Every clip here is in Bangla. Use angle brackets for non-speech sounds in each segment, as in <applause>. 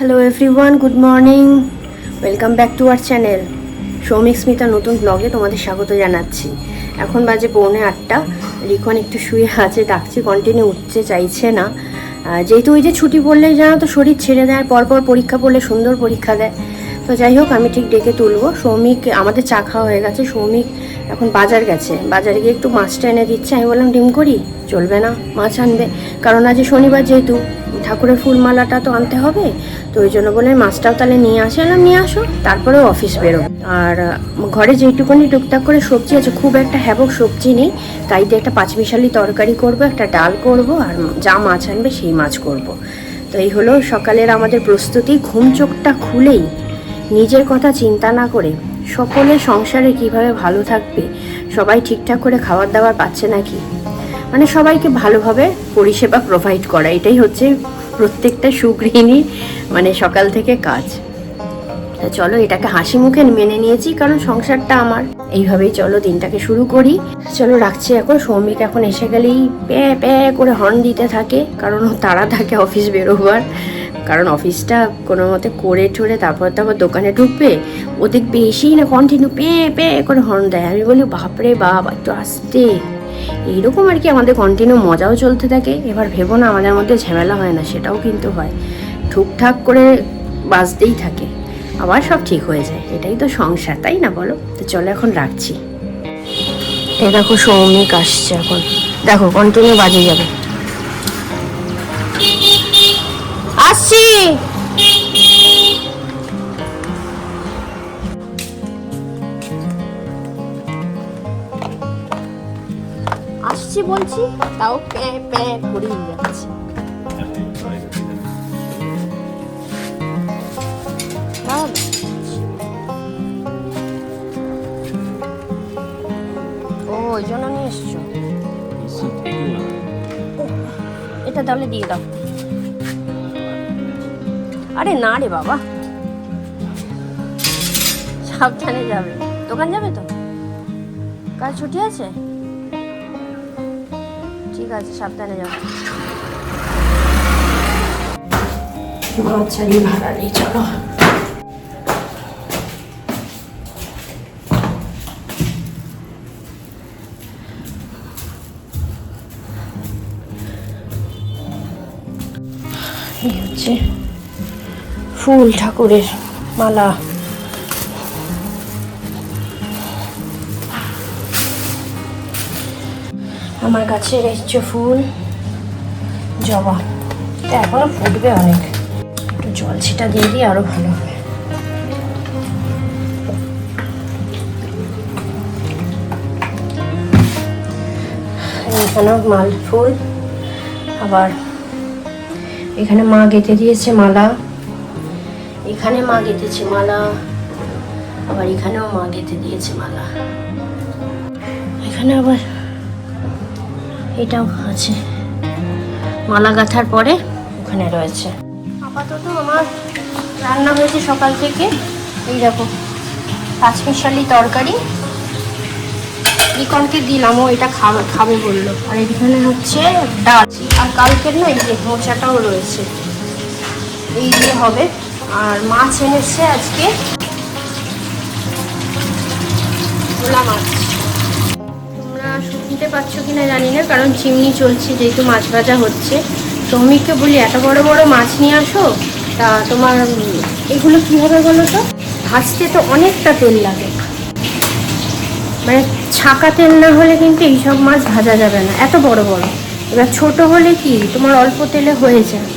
Hello everyone good morning welcome back to our channel Soumik Smita নতুন ব্লগে তোমাদের স্বাগত জানাচ্ছি। এখন বাজে পৌনে আটটা। রিকন একটু শুয়ে আছে, ডাকছি কন্টিনিউ উঠতে চাইছে না। যেহেতু ওই যে ছুটি পড়লে জানো তো, শরীর ছেড়ে দেয়, পরপর পরীক্ষা পড়লে সুন্দর পরীক্ষা দেয়। তো যাই হোক, আমি ঠিক ডেকে তুলবো। সৌমিক, আমাদের চা খাওয়া হয়ে গেছে। সৌমিক এখন বাজার গেছে। বাজারে গিয়ে একটু মাছটা এনে দিচ্ছে। আমি বললাম, ডিম করি? চলবে না, মাছ আনবে। কারণ আজ শনিবার যেহেতু, ঠাকুরের ফুলমালাটা তো আনতে হবে। তো ওই জন্য বলে মাছটাও তাহলে নিয়ে আসে। এলাম নিয়ে আসো। তারপরেও অফিস বেরো আর, ঘরে যেটুকুনি টুকটাক করে সবজি আছে, খুব একটা হ্যাবক সবজি নেই। তাই দিয়ে একটা পাঁচমিশালি তরকারি করব, একটা ডাল করব, আর যা মাছ আনবে সেই মাছ করব। তো এই হলো সকালের আমাদের প্রস্তুতি। ঘুম চোখটা খুলেই নিজের কথা চিন্তা না করে সকলে সংসারে কীভাবে ভালো থাকবে, সবাই ঠিকঠাক করে খাবার দাবার পাচ্ছে নাকি? মানে সবাইকে ভালোভাবে পরিষেবা প্রোভাইড করা, এটাই হচ্ছে প্রত্যেকটা সুগৃহিণীর মানে সকাল থেকে কাজ। তা চলো এটাকে হাসি মুখে মেনে নিয়েছি, কারণ সংসারটা আমার। এইভাবেই চলো দিনটাকে শুরু করি। চলো রাখছি এখন, সৌমিক এখন এসে গেলেই প্যা প্যা করে হর্ন দিতে থাকে, কারণ তারা থাকে অফিস বেরোবার। কারণ অফিসটা কোনো মতে করে ঠরে তারপর তো আবার দোকানে ঢুকবে ও দেখবে এসেই না কন্টিনিউ পে পে করে হর্ন দেয়। আমি বলি, বাপরে বাপ একটু আসতে। এইরকম আর কি আমাদের কন্টিনিউ মজাও চলতে থাকে। এবার ভেবো না, আমাদের মধ্যে ঝামেলা হয় না, সেটাও কিন্তু হয়। ঠুকঠাক করে বাজতেই থাকে। আবার সব ঠিক হয়ে যায়। এটাই তো সংসার, তাই না বলো? তো চলো এখন রাখছি। এ দেখো, সৌমিক আসছে এখন। দেখো কন্টিনিউ বাজে যাবে। আসছি বলছি তাও প্যা প্যা করেই যাচ্ছে। ও ওই জন্য নিয়ে এসছো? এটা তাহলে দিয়ে দাও। আরে না রে বাবা। সাবধানে যাবে। দোকান যাবে তো? কাল ছুটি আছে? ঠিক আছে, সাবধানে যাবে। আচ্ছা ভাড়া নেই চলো। ফুল ঠাকুরের মালা। আমার গাছের এসছে ফুল। জবা। এখনও ফুটবে অনেক। একটু জল ছিটা দিয়ে দিই, আরও ভালো হবে। এখানেও মাল ফুল। আবার এখানে মা গেঁথে দিয়েছে মালা। এখানে মা গেঁথেছে মালা, আবার এখানেও মা গেঁথে দিয়েছে মালা। এখানে আবার এটাও আছে। মালা গাঁথার পরে ওখানে রয়েছে। আপাতত আমার রান্না হয়েছে সকাল থেকে। এই দেখো, পাঁচমিশালি তরকারি। রিকনকে দিলাম, ও এটা খাবে খাবে বলল। আর এখানে হচ্ছে ডাল। আর কালকের না এই যে মোচাটাও রয়েছে। এই দিয়ে হবে। আর মাছ এনেছে আজকে। ভোলা মাছ। তোমরা শুনতে পাচ্ছ কিনা জানি না, কারণ চিমনি চলছে, যেহেতু মাছ ভাজা হচ্ছে। শ্রমিককে বলি, এত বড় বড় মাছ নিয়ে আসো, তা তোমার এগুলো কী হবে বলো তো? ভাজতে তো অনেকটা তেল লাগে। মানে ছাকা তেল না হলে কিন্তু এইসব মাছ ভাজা যাবে না, এত বড় বড়। এবার ছোট হলে কি, তোমার অল্প তেলে হয়ে যায়।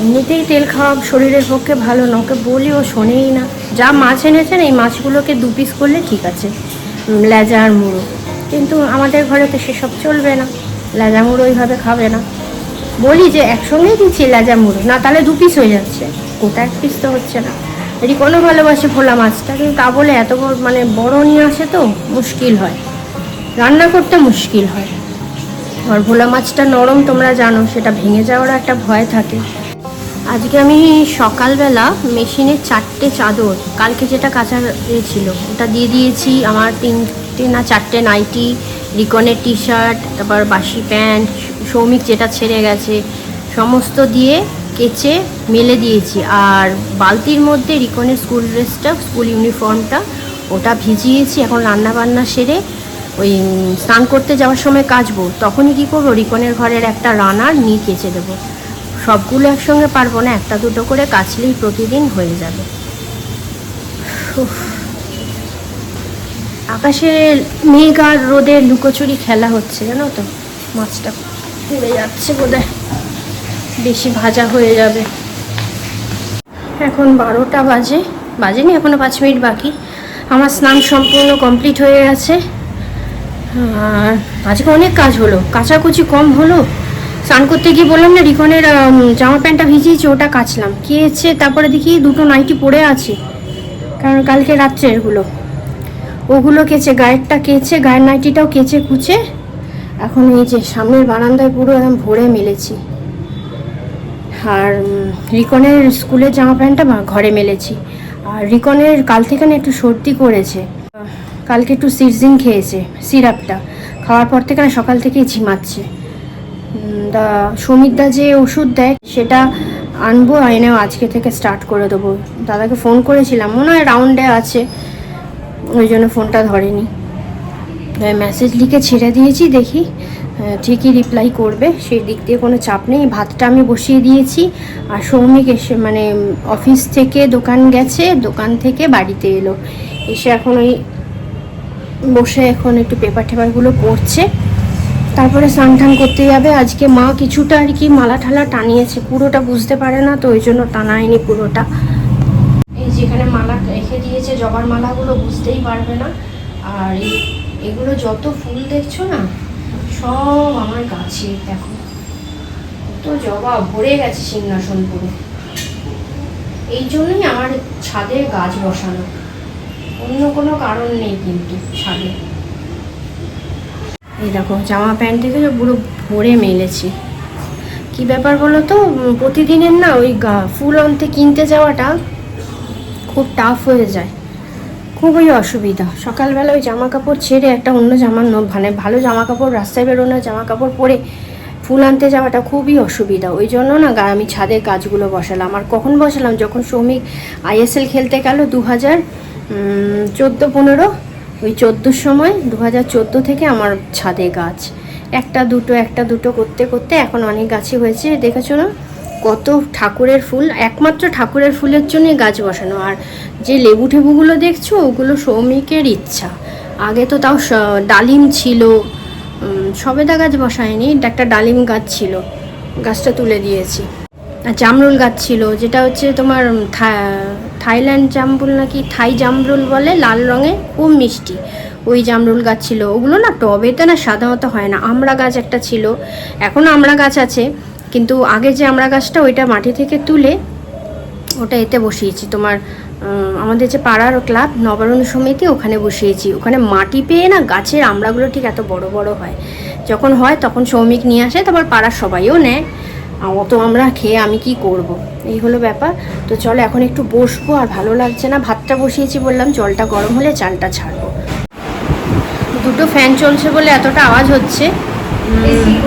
এমনিতেই তেল খাওয়া শরীরের পক্ষে ভালো না, ওকে বলি ও শোনেই না। যা মাছ এনেছেন, এই মাছগুলোকে দু পিস করলে ঠিক আছে। লেজা আর মুড়ো। কিন্তু আমাদের ঘরে তো সেসব চলবে না। লেজা মুড়ো ওইভাবে খাবে না। বলি যে একসঙ্গেই দিচ্ছি লেজা মুড়ো, না তাহলে দু পিস হয়ে যাচ্ছে। গোটা এক পিস তো হচ্ছে না। এটি কোনো ভালোবাসে ভোলা মাছটা, কিন্তু তা বলে এত বড় মানে বড় নিয়ে আসে তো মুশকিল হয়। রান্না করতে মুশকিল হয়। আর ভোলা মাছটা নরম তোমরা জানো, সেটা ভেঙে যাওয়ার একটা ভয় থাকে। আজকে আমি সকালবেলা মেশিনে চারটে চাদর, কালকে যেটা কাঁচা ছিল, ওটা দিয়ে দিয়েছি। আমার তিনটে না চারটে নাইটি রিকনের টি শার্ট তারপর বাসি প্যান্ট, সৌমিক যেটা ছেড়ে গেছে, সমস্ত দিয়ে কেচে মেলে দিয়েছি। আর বালতির মধ্যে রিকনের স্কুল ড্রেসটা, স্কুল ইউনিফর্মটা, ওটা ভিজিয়েছি। এখন রান্না বান্না সেরে ওই স্নান করতে যাওয়ার সময় কাচবো। তখনই কী করব? রিকনের ঘরের একটা রানার নিয়ে কেচে দেবো। সবগুলো একসঙ্গে পারব না, একটা দুটো করে কাচলেই প্রতিদিন হয়ে যাবে। আকাশে মেঘ আর রোদের লুকোচুরি খেলা হচ্ছে, জানো তো? মাছটা পুড়ে যাচ্ছে বোধহয়। বেশি ভাজা হয়ে যাবে। এখন বারোটা বাজে, বাজেনি এখনও পাঁচ মিনিট বাকি। আমার স্নান সম্পূর্ণ কমপ্লিট হয়ে গেছে। আর আজকে অনেক কাজ হলো, কাচাকুচি কম হলো। স্নান করতে গিয়ে বললাম, না রিকনের জামা প্যান্টটা ভিজিয়েছি, ওটা কাচলাম। কেছে তারপরে দেখি দুটো নাইটি পরে আছে, কারণ কালকে রাত্রে এগুলো ওগুলো কেচে, গায়েরটা কেচে, গায়ের নাইটিটাও কেচে কুচে, এখন এই যে সামনের বারান্দায় পুরো একদম ভরে মেলেছি। আর রিকনের স্কুলের জামা প্যান্টটা ঘরে মেলেছি। আর রিকনের কাল থেকে না একটু সর্দি করেছে। কালকে একটু সিরজিং খেয়েছে, সিরাপটা। খাওয়ার পর থেকে না সকাল থেকেই ঝিমাচ্ছে। দা সমিতদা যে ওষুধ দেয়, সেটা আনব এনেও আজকে থেকে স্টার্ট করে দেবো। দাদাকে ফোন করেছিলাম, মনে হয় রাউন্ডে আছে, ওই জন্য ফোনটা ধরেনি। মেসেজ লিখে ছেড়ে দিয়েছি, দেখি ঠিকই রিপ্লাই করবে, সেই দিক দিয়ে কোনো চাপ নেই। ভাতটা আমি বসিয়ে দিয়েছি, আর সৌমিক এসে মানে অফিস থেকে দোকান গেছে, দোকান থেকে বাড়িতে এলো। এসে এখন ওই বসে এখন একটু পেপার টেপারগুলো পড়ছে তারপরে স্নান টান করতে যাবে। আজকে মা কিছুটা আর কি মালা ঠালা টানিয়েছে, পুরোটা বুঝতে পারে না, তো ওই জন্য টানায়নি পুরোটা। এই যেখানে মালা রেখে দিয়েছে, জবার মালাগুলো বুঝতেই পারবে না। আর এগুলো যত ফুল দেখছ না, সব আমার গাছে, দেখো। কত জবা, ভরে গেছে সিংহাসন পুরো। এই জন্যই আমার ছাদে গাছ বসানো। অন্য কোনো কারণ নেই কিন্তু ছাদে। এই দেখো, জামা প্যান্ট থেকে পুরো ভরে মেলেছি। কি ব্যাপার বলো তো? প্রতিদিনের না ওই ফুল আনতে কিনতে যাওয়াটা খুব টাফ হয়ে যায়। খুবই অসুবিধা। সকালবেলা ওই জামা কাপড় ছেড়ে একটা অন্য জামা মানে ভালো জামা কাপড়, রাস্তায় বেরোনো জামা কাপড় পরে ফুল আনতে যাওয়াটা খুবই অসুবিধা। ওই জন্য না আমি ছাদের গাছগুলো বসালাম। আর কখন বসালাম? যখন শ্রমিক আইএসএল খেলতে গেল দু হাজার চোদ্দ, পনেরো ওই চোদ্দোর সময় দু হাজার চোদ্দ থেকে আমার ছাদে গাছ। একটা দুটো একটা দুটো করতে করতে এখন অনেক গাছই হয়েছে। দেখেছ না? কত ঠাকুরের ফুল, একমাত্র ঠাকুরের ফুলের জন্যই গাছ বসানো। আর যে লেবু টেবুগুলো দেখছ, ওগুলো সৌমিকের ইচ্ছা। আগে তো তাও ডালিম ছিল। সবেদা গাছ বসায়নি একটা ডালিম গাছ ছিল। গাছটা তুলে দিয়েছি। আর জামরুল গাছ ছিল, যেটা হচ্ছে তোমার থাইল্যান্ড জামরুল নাকি থাই জামরুল বলে? লাল রঙের খুব মিষ্টি। ওই জামরুল গাছ ছিল। ওগুলো না টবেতে না সাধারণত হয় না। আমড়া গাছ একটা ছিল। এখনও আমড়া গাছ আছে। কিন্তু আগে যে আমড়া গাছটা ওইটা মাটি থেকে তুলে ওটা এতে বসিয়েছি। তোমার আমাদের যে পাড়ার ক্লাব, নবারণ সমিতি, ওখানে বসিয়েছি। ওখানে মাটি পেয়ে না গাছের আমড়াগুলো ঠিক এত বড় বড় হয়। যখন হয় তখন শ্রমিক নিয়ে আসে, তারপর পাড়ার সবাইও নেয়। অত আমরা খেয়ে আমি কি করব। এই হলো ব্যাপার। তো চলো, এখন একটু বসবো আর ভালো লাগছে না। ভাতটা বসিয়েছি বললাম, জলটা গরম হলে চালটা ছাড়বো। দুটো ফ্যান চলছে বলে এতটা আওয়াজ হচ্ছে।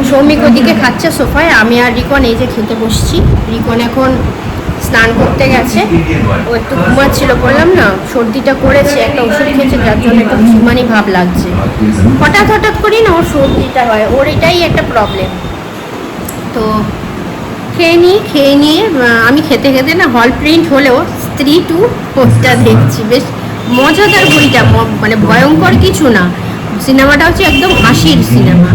সৌমিক ওদিকে খাচ্ছে সোফায়, আমি আর রিকন এই যে খেতে বসছি। রিকন এখন স্নান করতে গেছে। ও একটু ঘুমাচ্ছিল, বললাম না, সর্দিটা করেছে, একটা ওষুধ খেয়েছে, যার জন্য একটু ঘুমানি ভাব লাগছে। হঠাৎ হঠাৎ করেই না ওর সর্দিটা হয়, ওর এটাই একটা প্রবলেম তো খেয়ে নিই, খেয়ে নিয়ে আমি খেতে খেতে না হল প্রিন্ট হলেও স্ত্রী টু পোস্টটা দেখছি। বেশ মজাদার বইটা মানে ভয়ঙ্কর কিছু না। সিনেমাটা হচ্ছে একদম হাসির সিনেমা।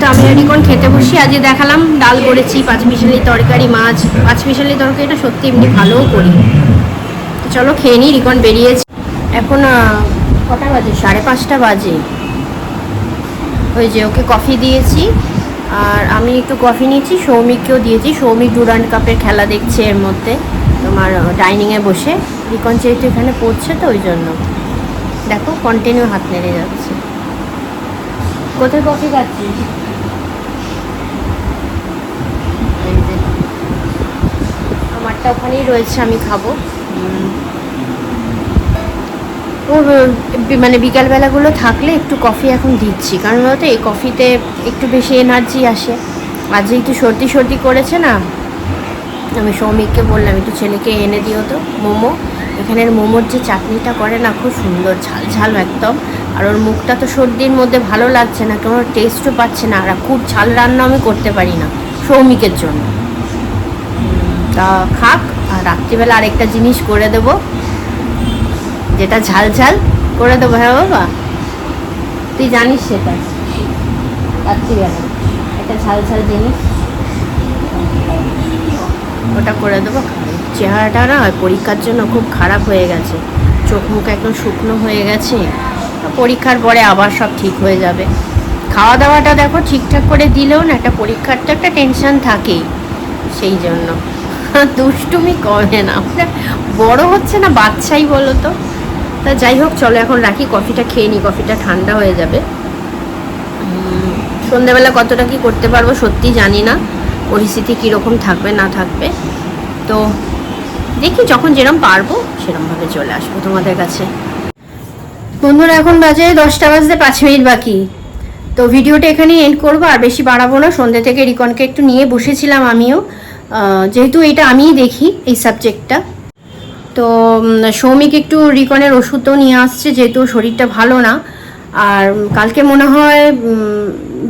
তো আমি রিকন খেতে বসি, আজকে দেখালাম ডাল করেছি, পাঁচমিশালি তরকারি, মাছ। পাঁচমিশালি তরকারিটা সত্যি এমনি ভালোও করি। চলো খেয়ে নিই রিকন বেরিয়েছি। এখন কটা বাজে? সাড়ে পাঁচটা বাজে। ওই যে ওকে কফি দিয়েছি। আর আমি একটু কফি নিয়েছি সৌমিককেও দিয়েছি। সৌমিক ডুরান্ড কাপের খেলা দেখছে এর মধ্যে, তোমার ডাইনিংয়ে বসে। রিকন যেহেতু এখানে পড়ছে তো ওই জন্য দেখো কন্টিনিউ হাত নেড়ে যাচ্ছে। কোথায় কফি যে। আমারটা ওখানেই রয়েছে, আমি খাব। উম, ও বি- মানে বিকালবেলাগুলো থাকলে একটু কফি এখন দিচ্ছি। কারণ বলতো এই কফিতে একটু বেশি এনার্জি আসে। আজ যেহেতু সর্দি সর্দি করেছে না আমি সৌমিককে বললাম একটু ছেলেকে এনে দিও তো মোমো। এখানের মোমোর যে চাটনিটা করে না খুব সুন্দর ঝাল ঝাল একদম। আর ওর মুখটা তো সর্দির মধ্যে ভালো লাগছে না কোনো টেস্টও পাচ্ছে না। আর খুব ঝাল রান্না আমি করতে পারি না সৌমিকের জন্য। তা খাক আর রাত্রিবেলা আরেকটা জিনিস করে দেব। যেটা ঝাল ঝাল, করে দেবো। হ্যাঁ বাবা। তুই জানিস সেটা। রাত্রিবেলা। একটা ঝাল ঝাল জিনিস। ওটা করে দেবো। চেহারাটা না পরীক্ষার জন্য খুব খারাপ হয়ে গেছে। চোখ মুখ একদম শুকনো হয়ে গেছে। পরীক্ষার পরে আবার সব ঠিক হয়ে যাবে। খাওয়া দাওয়াটা দেখো ঠিকঠাক করে দিলেও না, একটা পরীক্ষার তো একটা টেনশন থাকেই। সেই জন্য। দুষ্টুমি কমে না। বড় হচ্ছে না বাচ্চাই বলো তো। তা যাই হোক চলো এখন রাখি কফিটা খেয়ে নিই কফিটা ঠান্ডা হয়ে যাবে। উম, সন্ধেবেলা কতটা কি করতে পারব সত্যি জানি না পরিস্থিতি কীরকম থাকবে না থাকবে। তো দেখি যখন যেরম পারব সেরমভাবে চলে আসব তোমাদের কাছে। বন্ধুরা এখন বাজে দশটা বাজতে পাঁচ মিনিট বাকি। তো ভিডিওটা এখানেই এন্ড করব আর বেশি বাড়াবো না। সন্ধ্যে থেকে রিকনকে একটু নিয়ে বসেছিলাম আমিও। যেহেতু এটা আমিই দেখি এই সাবজেক্টটা তো সৌমিক একটু রিকনের ওষুধও নিয়ে আসছে, যেহেতু শরীরটা ভালো না। আর কালকে মনে হয়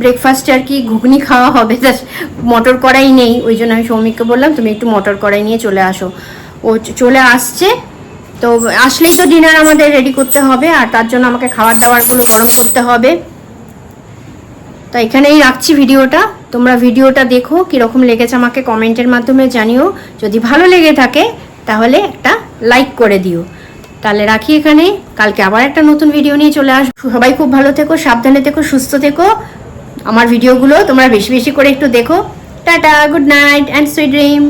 ব্রেকফাস্টে আর কি ঘুগনি খাওয়া হবে <laughs> মটর কড়াই নেই, ওই জন্য আমি সৌমিককে বললাম, তুমি একটু মটর কড়াই নিয়ে চলে আসো। ও চলে আসছে। তো আসলেই তো ডিনার আমাদের রেডি করতে হবে, আর তার জন্য আমাকে খাবার দাবারগুলো গরম করতে হবে। তো এখানেই রাখছি ভিডিওটা। তোমরা ভিডিওটা দেখো, কীরকম লেগেছে আমাকে কমেন্টের মাধ্যমে জানিও। যদি ভালো লেগে থাকে, তাহলে একটা লাইক করে দিও। তাহলে রাখি এখানে। কালকে আবার একটা নতুন ভিডিও নিয়ে চলে আসব। সবাই খুব ভালো থেকো, সাবধানে থেকো, সুস্থ থেকো। আমার ভিডিওগুলো তোমরা বেশি বেশি করে একটু দেখো। Tata good night and sweet dream